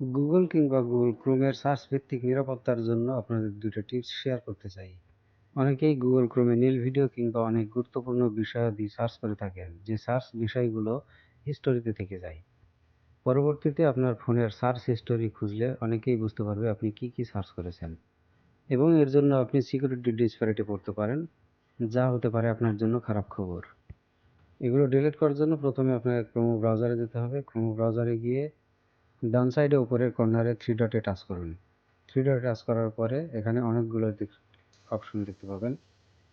Google কিংবা Google ক্রোমের search ভিত্তিক নিরাপত্তার জন্য আপনাদের দুটো টিপস শেয়ার করতে চাই। অনেকেই গুগল ক্রোমে নীল ভিডিও কিংবা অনেক গুরুত্বপূর্ণ বিষয়াদি সার্চ করে থাকেন, যে সার্চ বিষয়গুলো হিস্টোরিতে থেকে যায়। পরবর্তীতে আপনার ফোনের সার্চ হিস্টোরি খুঁজলে অনেকেই বুঝতে পারবে আপনি কি কি সার্চ করেছেন। এবং এর জন্য আপনি সিকিউরিটি ডিসপ্যারিটি পড়তে পারেন, যা হতে পারে আপনার জন্য খারাপ খবর। এগুলো ডিলিট করার জন্য প্রথমে আপনাকে ক্রোমো ব্রাউজারে যেতে হবে। ক্রোমো ব্রাউজারে গিয়ে ডান সাইডে উপরের কর্নারে থ্রি ডটে টাচ করুন। থ্রি ডটে টাচ করার পরে এখানে অনেকগুলো অপশন দেখতে পাবেন।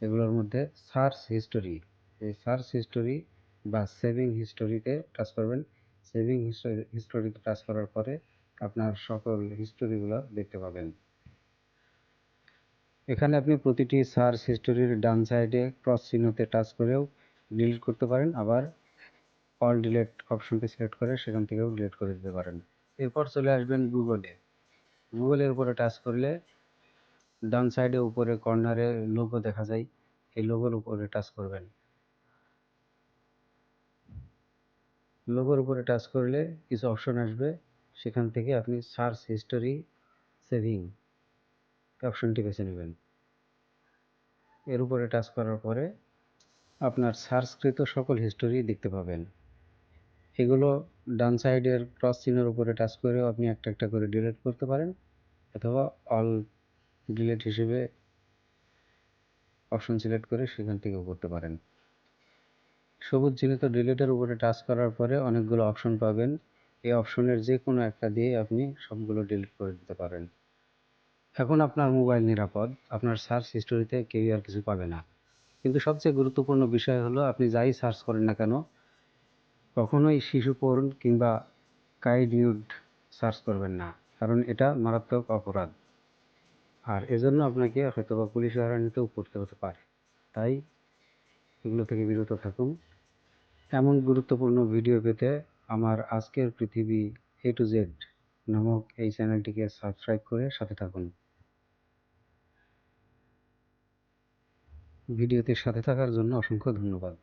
এগুলোর মধ্যে সার্চ হিস্টোরি এই সার্চ হিস্টোরি বা সেভিং হিস্টোরিতে টাচ করবেন। সেভিং হিস্টোরি হিস্টোরিতে টাচ করার পরে আপনার সকল হিস্টোরিগুলো দেখতে পাবেন। এখানে আপনি প্রতিটি সার্চ হিস্টোরির ডান সাইডে ক্রস চিহ্নতে টাচ করেও ডিলিট করতে পারেন। আবার অল ডিলেট অপশনটি সিলেক্ট করে সেখান থেকেও ডিলিট করে দিতে পারেন। এরপর চলে আসবেন গুগলে। গুগলের উপরে টাচ করলে ডান সাইডে উপরে কর্নারে লোগো দেখা যায়, এই লোগোর উপরে টাচ করবেন। লোগোর উপরে টাচ করলে কিছু অপশন আসবে, সেখান থেকে আপনি সার্চ হিস্টোরি সেভিং অপশনটি বেছে নেবেন। এর উপরে টাচ করার পরে আপনার সার্চকৃত সকল হিস্টোরি দেখতে পাবেন। এগুলো ডান সাইডের ক্রস চিহ্নের উপরে টাচ করেও আপনি একটা একটা করে ডিলিট করতে পারেন অথবা অল ডিলিট হিসেবে অপশন সিলেক্ট করে সেখান থেকেও করতে পারেন। সবুজ চিহ্নিত ডিলিটের উপরে টাচ করার পরে অনেকগুলো অপশন পাবেন। এই অপশনের যে কোনো একটা দিয়ে আপনি সবগুলো ডিলিট করে দিতে পারেন। এখন আপনার মোবাইল নিরাপদ, আপনার সার্চ হিস্টোরিতে কেউ আর কিছু পাবে না। কিন্তু সবচেয়ে গুরুত্বপূর্ণ বিষয় হলো আপনি যাই সার্চ করেন না কেন কখনোই শিশু পড়ুন কিংবা কাইড নিউড সার্চ করবেন না, কারণ এটা মারাত্মক অপরাধ। আর এজন্য আপনাকে হয়তো বা পুলিশ হয়রানিতেও পড়তে হতে পারে। তাই এগুলো থেকে বিরত থাকুন। এমন গুরুত্বপূর্ণ ভিডিও পেতে আমার আজকের পৃথিবী এ টু জেড নামক এই চ্যানেলটিকে সাবস্ক্রাইব করে সাথে থাকুন। ভিডিওতে সাথে থাকার জন্য অসংখ্য ধন্যবাদ।